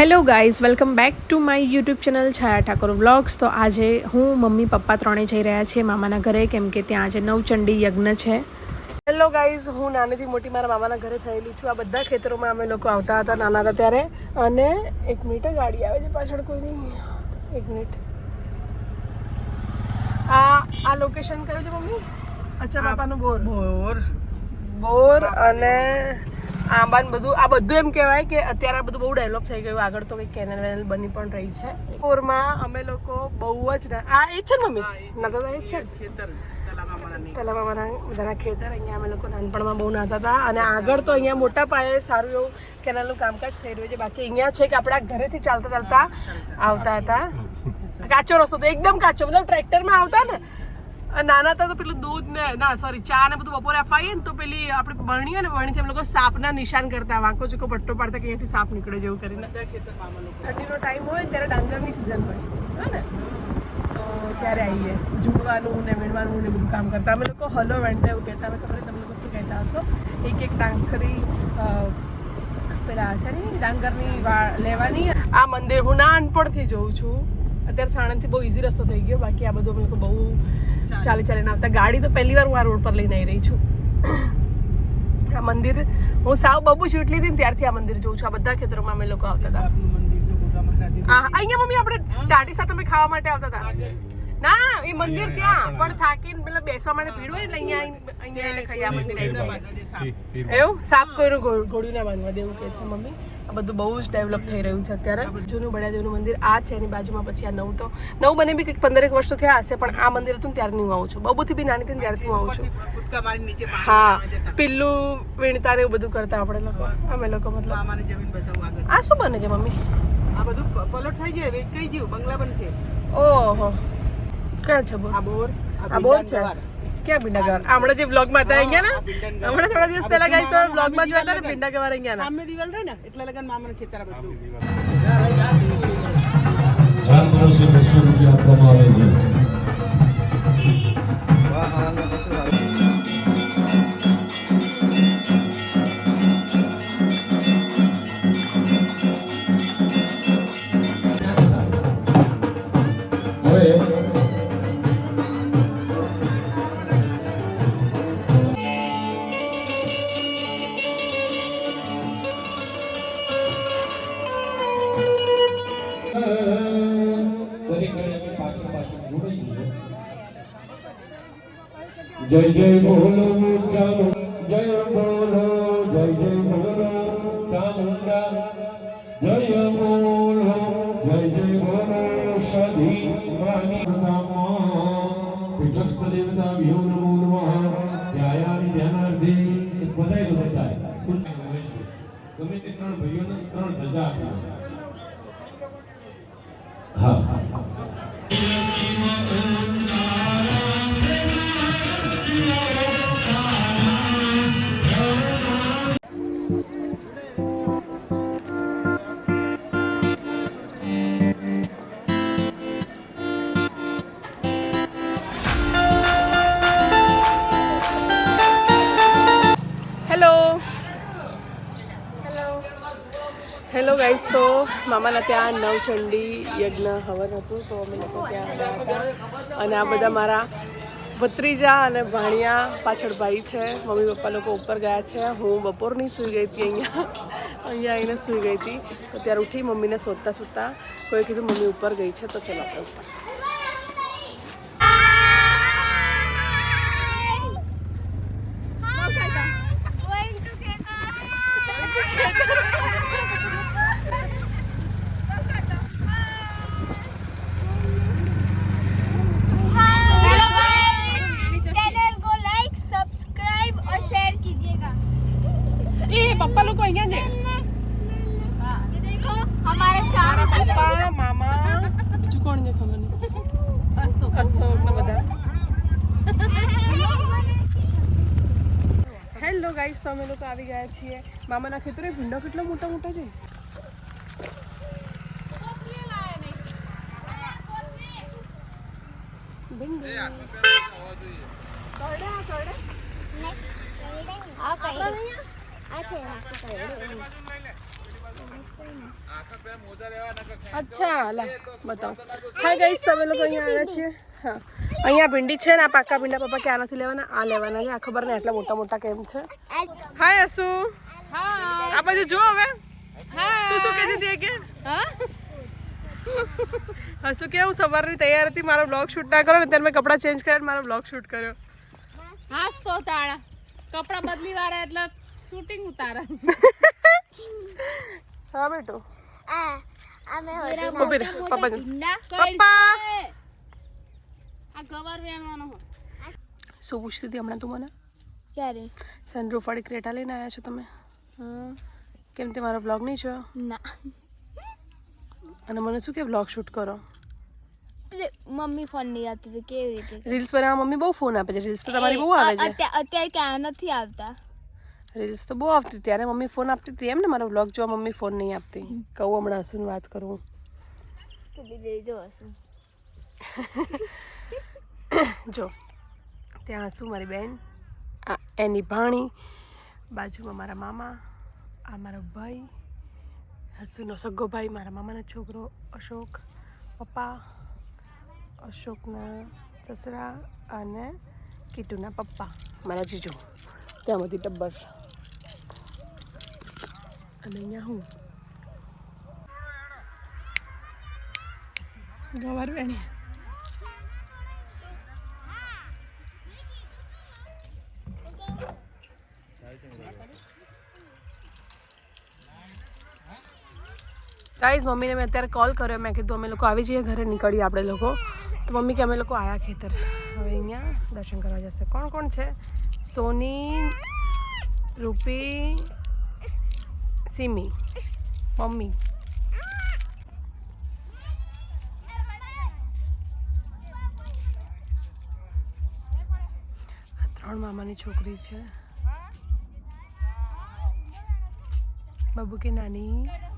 Hello guys welcome back to my YouTube channel Chhaya Thakor vlogs તો આજે હું mummy papa ત્રણે જઈ રહ્યા છીએ મામાના ઘરે કેમ કે ત્યાં આજે નવચંડી યજ્ઞ છે. હેલો ગાઈઝ હું નાનીથી મોટી મારા મામાના ઘરે થયેલી છું. આ બધા ખેતરોમાં અમે લોકો આવતા હતા નાના હતા ત્યારે. અને એક મિનિટ ગાડી આવે છે પાછળ કોઈ નહીં એક મિનિટ. આ આ લોકેશન કયું છે મમ્મી? અચ્છા બાપાનું બોર. બોર. બોર અને આંબા ને બધું આ બધું એમ કહેવાય કે અત્યારે આ બધું બહુ ડેવલપ થઈ ગયું. આગળ તો કંઈક કેનલ વેનલ બની પણ રહી છે. કોરમાં અમે લોકો બહુ જ ના આ એ છે ને મમ્મી? નાતા તો એ છે? ખેતર મારા બધાના ખેતર. અહીંયા અમે લોકો નાનપણમાં બહુ નાતા હતા. અને આગળ તો અહીંયા મોટા પાયે સારું એવું કેનલનું કામકાજ થઈ રહ્યું છે. બાકી અહીંયા છે કે આપણા ઘરેથી ચાલતા ચાલતા. આવતા હતા. કાચો રસ્તો તો એકદમ કાચો મતલબ ટ્રેક્ટરમાં આવતા ને નાના હતા તો પેલું દૂધ ને ના સોરી ચા ને બધું બપોરે અપાઈએ ને તો પેલી આપણે ભણીએ ને બરણીથી અમે લોકો સાપના નિશાન કરતા વાંકો ચૂકો પટ્ટો પાડતા કે અહીંયાથી સાપ નીકળે જેવું કરીને. ઠંડીનો ટાઈમ હોય ત્યારે ડાંગરની સિઝન હોય હા ને? તો ત્યારે આવીએ જુડવાનું ને વીણવાનું ને બધું કામ કરતા. અમે લોકો હલો વેણતા એવું કહેતા અમે ખબર તમે લોકો શું કહેતા હશો? એક એક ડાંગરી પેલા છે ને ડાંગરની લેવાની. આ મંદિર હું નાનપણથી જોઉં છું. અત્યારે સાણંદથી બહુ ઇઝી રસ્તો થઈ ગયો. બાકી આ બધું અમે લોકો બહુ ચાલી. ચાલીને આવતા. ગાડી તો પહેલી વાર હું આ રોડ પર લઈને આવી રહી છું. આ મંદિર હું સાવ બબુ ચૂંટલી હતી ત્યારથી આ મંદિર જોઉં છું. આ બધા ખેતરોમાં અમે લોકો આવતા હતા. અહીંયા મમ્મી આપણે ટાટી સાથે અમે ખાવા માટે આવતા હતા. ના એ મંદિર ત્યાં. પણ થાકીને મતલબ બેસવા માટે ભીડ હોય ને અહીંયા અહીંયા ખાઈ આ મંદિર એવું? સાપ કોઈનું ઘો- ના બાંધવા દેવું કે છે મમ્મી. આ બધું બહુ જ ડેવલપ થઈ રહ્યું છે અત્યારે. જૂનું બળિયાદેવનું મંદિર આ છે એની બાજુમાં પછી આ નવું તો નવું બને બી કંઈક પંદરેક વર્ષ તો થયા હશે પણ આ મંદિર હતું ત્યારની હું આવું છું. બબુથી બી નાની હતી ત્યારથી હું આવું છું. હા પિલ્લું વીણતા ને એવું બધું કરતા આપણે લોકો. અમે લોકો મતલબ આ શું બને છે મમ્મી? આ બધું પલોટ થઈ જાય કઈ ગયું બંગલા બનશે. ઓહો. ક્યાં છે આ બોર આ બોર છે? ક્યાં ભીંડા ગવાર હમણાં જે બ્લોગમાં હતા અહીંયા ના? હમણાં થોડા દિવસ પહેલા ગાઈસ તો બ્લોગમાં જોયા હતા ને ભીંડા ગવાર અહીંયા ના. અમે દિવાલ રહે ને? એટલે લગન મામાનું ખેતર બધું. બધું રામપ્રસી બસો રૂપિયા આપવામાં આવે છે. હવે જય જય બોલો ચાલો જય બોલો, જય જય બોલો ચામુંડા. જય બોલો, જય જય બોલો સધી માની પીઠસ્થ દેવતા ભ્યો નમો નમઃ ધ્યાયાની ધ્યાનાર્થે બધાય બધાય ખુરશી ગમે તે ત્રણ ભાઈઓને ત્રણ ધજા આપી હા હા. હેલો ગાઈસ તો મામાના ત્યાં નવચંડી યજ્ઞ હવન હતું. તો અમે લોકો ત્યાં આવ્યા હતા. અને આ બધા મારા ભત્રીજા અને ભાણિયા પાછળ ભાઈ છે. મમ્મી પપ્પા લોકો ઉપર ગયા છે. હું બપોરની સૂઈ ગઈ હતી અહીંયા. અહીંયા આવીને સૂઈ ગઈ હતી. તો ત્યારે ઉઠી મમ્મીને શોધતા શોધતા કોઈ કીધું, મમ્મી ઉપર ગઈ છે, તો ચલો આપણે ઉપર. ગાઈસ તમે લોકો આવી ગયા છીએ. મામાના ખેતરે ભીંડો કેટલો મોટા મોટા છે? અચ્છા બતાવો. હા ગઈશ તમે લોકો અહીંયા આવ્યા છીએ. હા. અહીંયા ભીંડી છે ને આ પાકા ભીંડા પપ્પા ક્યાં નથી લેવાના? આ લેવાના છે. આ ખબર ને એટલા મોટા મોટા કેમ છે. હાય અસુ આ બાજુ જો હવે. તું શું કહેતી હતી કે હસુ કે હું સવારની તૈયાર હતી મારો બ્લોગ શૂટ ના કરો ને ત્યારે મેં કપડાં ચેન્જ કર્યા મારો બ્લોગ શૂટ કર્યો. હાસ તો તાળા કપડાં બદલી વાળા એટલે શૂટિંગ ઉતારા. હા બેટો. આ અમે પપ્પા પપ્પા! આ ગવાર વેણવાનો હોય શું પૂછતી હતી હમણાં તું મને? ક્યારે? સનરૂફ વાળી ક્રેટા લઈને આવ્યા છો તમે? કેમ તે મારો બ્લોગ નહીં જોયો? ના. અને મને શું કે બ્લોગ શૂટ કરો? મમ્મી ફોન નહીં આવતી તો કેવી રીતે? રીલ્સ બનાવવા મમ્મી બહુ ફોન આપે છે. રીલ્સ તો તમારી બહુ આવે છે. અત્યારે ક્યાં નથી આવતા. રીલ્સ તો બહુ આવતી ત્યારે મમ્મી ફોન આપતી હતી એમ ને મારો બ્લોગ જોવા મમ્મી ફોન નહીં આપતી. કહું હમણાં હસુન વાત કરું. જો હશું જો, ત્યાં શું મારી બેન. એની ભાણી, બાજુમાં મારા મામા, આ મારો ભાઈ, હસુનો સગ્ગો ભાઈ, મારા મામાનો છોકરો અશોક, પપ્પા, અશોકના સસરા અને કીટુના પપ્પા. મારા જીજુ, ત્યાં બધી ટબ્બર. અને અહીંયા હું. ગવાર વેણી ગાઈઝ મમ્મીને મેં અત્યારે કોલ કર્યો મેં કીધું અમે લોકો આવી જઈએ ઘરે નીકળીએ આપણે લોકો તો મમ્મી કે અમે લોકો આયા ખેતર હવે અહીંયા દર્શન કરવા જશે કોણ કોણ છે સોની રૂપી સિમી મમ્મી આ ત્રણ મામાની છોકરી છે બાબુ કે નાની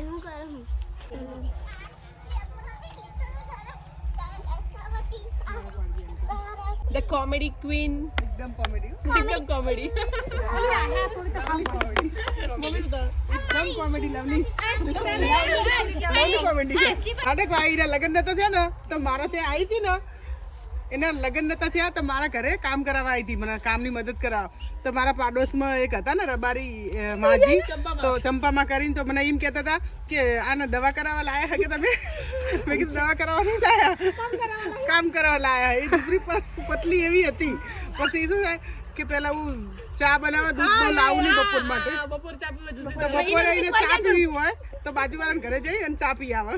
અરે હું કરું ધ કોમેડી ક્વીન એકદમ કોમેડી એકદમ કોમેડી એકદમ કોમેડી લવલી. લવલી કોમેડી અરે ભાઈ લગ્ન નતા થયા ને તો મારા ત્યાં આવી હતી ને એના લગ્ન નતા થયા તો મારા ઘરે કામ કરાવવા આવી હતી. મને કામની મદદ કરાવ. તો મારા પાડોશમાં એક હતા ને રબારી માજી. તો ચંપામાં કરીને તો મને એમ કહેતા હતા કે આને દવા કરાવવા લાયા કે તમે? મેં કીધું દવા કરાવવા નહીં લાયા. કામ કરાવવા લાયા. એ દીકરી પતલી એવી હતી. પછી શું થાય કે પેલા હું ચા બનાવવા દૂધ લાવું નહીં બપોર માટે. બપોર ચા પીવા બપોરે ચા પીવી હોય તો બાજુવાળાને ઘરે જઈ અને ચા પી આવે.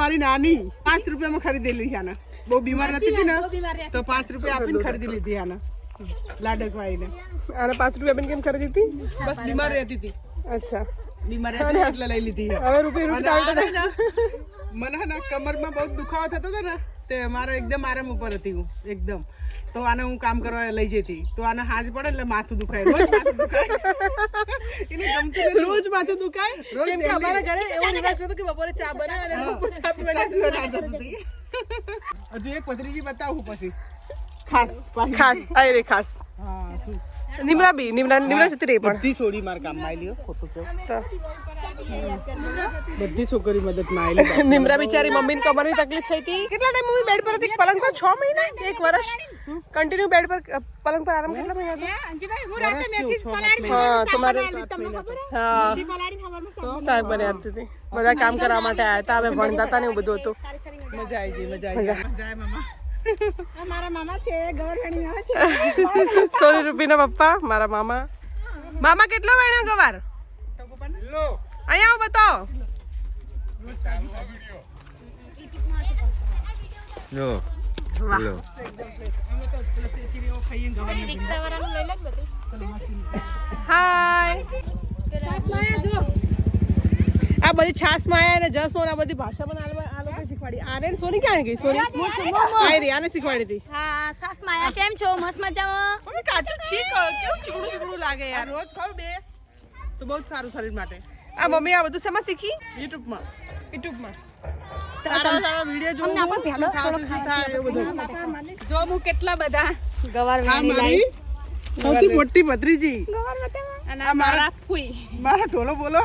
મારી નાની. પાંચ રૂપિયામાં ખરીદી લીધી આને. બહુ બીમાર નથી હતી ને? તો પાંચ રૂપિયા આપીને ખરીદી લીધી આને. લાડકવાઈને. આને પાંચ રૂપિયા બેન કેમ ખરીદી હતી? બસ બીમાર રહેતી હતી. અચ્છા. બીમાર રહેતી એટલે લઈ લીધી. હવે રૂપિયા મને કમરમાં બહુ દુખાવો થતો હતો ને તે મારો એકદમ આરામ ઉપર હતી હું. એકદમ. તો આને હું કામ કરવા લઈ જતી. તો આને હાજ પડે એટલે માથું દુખાય. રોજ માથું દુખાય. એને ગમતું રોજ માથું દુખાય? રોજ કે અમારા ઘરે એવો રિવાજ હતો કે બપોરે ચા બનાવે અને બપોરે ચા પીવા ચા પીવા ના જતી હતી. હજુ એક પથરીજી બતાવું પછી. ખાસ. ખાસ. આય રે ખાસ. હા નિમરા બી નિમરા નિમરા જતી રહી પણ. બધી છોડી માર કામમાં આવેલી લ્યો ખોટું. તો બધી છોકરી મદદમાં આવેલી નિમરા બિચારી મમ્મીને કમરની તકલીફ થઈ હતી. કેટલા ટાઈમ મમ્મી બેડ પર હતી? પલંગ પર છ મહિના? એક વર્ષ? કન્ટિન્યુ બેડ પર પલંગ પર આરામ કેટલા મહિના હતો? અંજીભાઈ હું રાતે મેથી જેવું, હા તમારે તમને ખબર? હા. સાહેબ બને આપતી હતી બધા કામ કરવા માટે આવ્યા હતા. અમે ભણતા હતા ને એવું બધું હતું. મજા આવી ગઈ મજા આવી ગઈ. જાય મામા. મારા મામા છે ગવરવાણી આવે છે. સોની રૂપીના પપ્પા મારા મામા. મામા કેટલો વેણ્યો ગવાર? અહીંયા આવો બતાવો. હાય. આ બધી છાસ માયા અને જસ મોર આ બધી ભાષા પણ આ લોકો શીખવાડી. આને સોની ક્યાં ગઈ? સોની? આને શીખવાડી હતી. હા સાસ માયા કેમ છો? મસ્ત મજામાં? મમ્મી કાચું છીક કેવું ચીકણું ચીકણું લાગે યાર? રોજ ખાવ બે. તો બહુ જ સારું શરીર માટે. આ મમ્મી આ બધું શેમાં શીખી? યુટ્યુબમાં. યુટ્યુબમાં. જો હું કેટલા બધા મારી? સૌથી મોટી ભત્રીજી. અને મારા- મારા ફૂઈ. મારા ઢોલો બોલો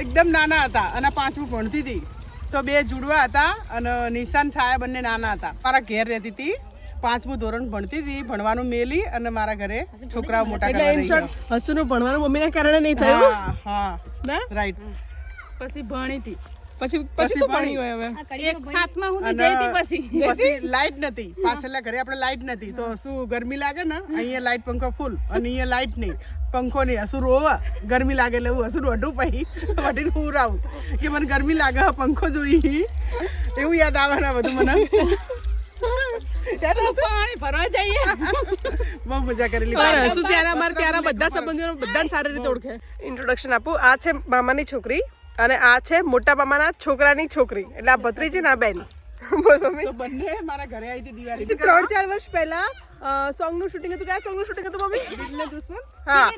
એકદમ નાના હતા અને પાંચમું ભણતી હતી. તો બે જુડવા હતા અને નિશાન છાયા બંને નાના હતા. મારા ઘેર રહેતી હતી. પાંચમું ધોરણ ભણતી હતી ભણવાનું મેલી અને મારા ઘરે છોકરાઓ મોટા એટલે કરવા ઇન રહી શોર્ટ હસુનું ભણવાનું મમ્મીના કારણે નહીં થયું? હા હા. ના? રાઈટ પછી ભણી હતી. પછી પછી પછી ભણી. ભણી હોય હવે એક સાતમાં હું જઈ હતી પછી. પછી લાઈટ નથી. પાછળના ઘરે આપણે લાઈટ નથી. તો શું ગરમી લાગે ને અહીંયા લાઈટ પંખો ફૂલ અને અહીંયા લાઈટ નહીં. પંખો નહીં. હસુ રોવા ગરમી લાગે એટલે હું હસુ વઢું પછી વઢીને હું રાવું કે મને ગરમી લાગે પંખો જોઈ એવું યાદ આવે ને બધું મને. યાદ પાણી ભરવા જઈએ. બહુ મજા કરેલી. પણ ત્યારે અમારે ત્યારે બધા સંબંધીઓ બધાને સારી રીતે ઓળખે. ઇન્ટ્રોડક્શન આપું. આ છે મામાની છોકરી અને આ છે મોટા મામાના છોકરાની છોકરી. એટલે આ ભત્રીજી ના બેન. બોલો મેં. તો બંને મારા ઘરે આવી હતી દિવાળી. ત્રણ ચાર વર્ષ પહેલા સોંગનું શૂટિંગ હતું. કયા સોંગનું શૂટિંગ હતું મમ્મી? દિલને દુશ્મન? હા.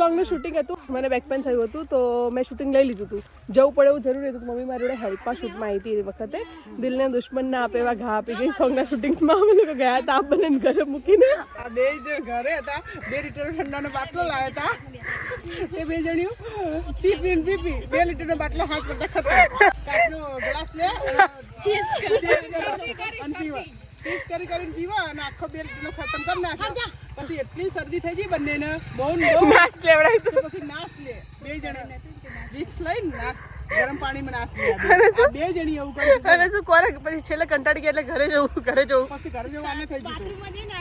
સોંગનું શૂટિંગ હતું. મને બેક પેન થયું હતું તો મેં શૂટિંગ લઈ લીધું હતું. જવું પડે એવું જરૂરી હતું મમ્મી મારી જોડે હેલ્પમાં શૂટમાં આવી હતી એ વખતે. દિલને દુશ્મન ના આપે એવા ઘા આપી ગઈ સોંગના શૂટિંગમાં અમે લોકો ગયા હતા આપ બંને ઘરે મૂકીને. આ બે જે ઘરે હતા. બે લીટર ઠંડાનો બાટલો લાવ્યા હતા. તે બે જણ્યું પી પી પી પી બે લીટરનો બાટલો હાથ કરતા ખતમ. ગ્લાસ લે. ચીઝ કરી. ચીઝ કરી કરીને પીવા અને આખો બે પીલો ખતમ કરી નાખ્યો. પછી એટલી શરદી થઈ ગઈ બંનેને. બહુ ને બહુ. નાશ લેવડાવી તો પછી નાશ લે. બે જણા. વિક્સ લઈને નાશ. ગરમ પાણીમાં નાશ લે બે. બે જણી એવું કર્યું અને શું કોરે? પછી છેલ્લે કંટાળી ગયા એટલે ઘરે જવું ઘરે જવું. પછી ઘરે જવું આને થઈ ગયું બાથરૂમમાં જઈને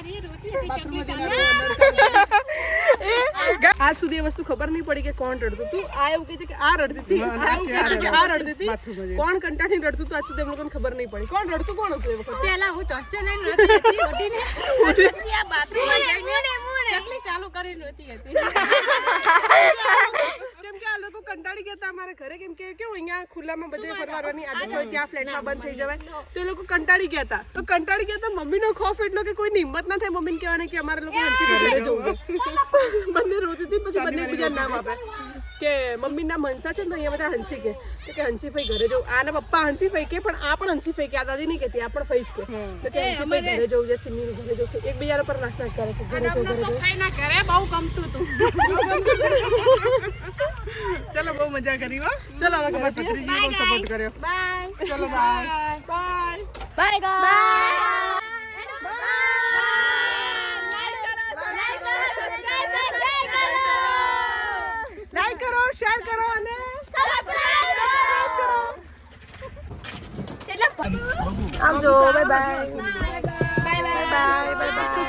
આજ સુધી એ વસ્તુ ખબર નહીં પડી કે કોણ રડતું હતું. આ એવું કહે છે કે આ રડતી હતી. આ એવું કહે છે કે આ રડતી હતી. કોણ કંટાળીને રડતું હતું આજ સુધી એમ લોકોને ખબર નહીં પડી. કોણ રડતું કોણ હતું એ વખત? પેલા હું તો હસે નહીં રોતી હતી ઉઠીને પછી આ બાથરૂમમાં જઈને ચકલી ચાલુ કરીને રોતી હતી. લોકો કંટાળી ગયા હતા અમારા ઘરે કેમ કે કેવું અહીંયા ખુલ્લામાં બધે ફરવાની આદત હોય ત્યાં ફ્લેટમાં બંધ થઈ જવાય. તો એ લોકો કંટાળી ગયા હતા. તો કંટાળી ગયા હતા મમ્મીનો ખોફ એટલો કે કોઈ હિંમત ના થાય મમ્મીને કહેવાની કે અમારા લોકો હંસી ઘરે જવું બંને રોતી હતી પછી બંને બીજા નામ આપે. કે મમ્મી મનસા હંસા છે ને અહીંયા બધા હંસી કે. તો કે હંસીભાઈ ઘરે જવું. આના પપ્પા હંસીભાઈ કે પણ આ પણ હંસીભાઈ કે. આ દાદી નહીં કહેતી આ પણ ફઈ જ કે તો કે હંસીભાઈ ઘરે જવું છે સિમી ઘરે જવું છે. એકબીજા પર નાખ કરે કે ઘરે જવું ઘરે જવું. ઘરે બહુ ગમતું હતું. ચલો બહુ મજા કરી હો. ચલો હવે તમારા. છત્રીજી બહુ સપોર્ટ કર્યો. બાય ચલો bye bye bye guys like કરો શેર કરો અને આમ જો bye bye bye bye bye bye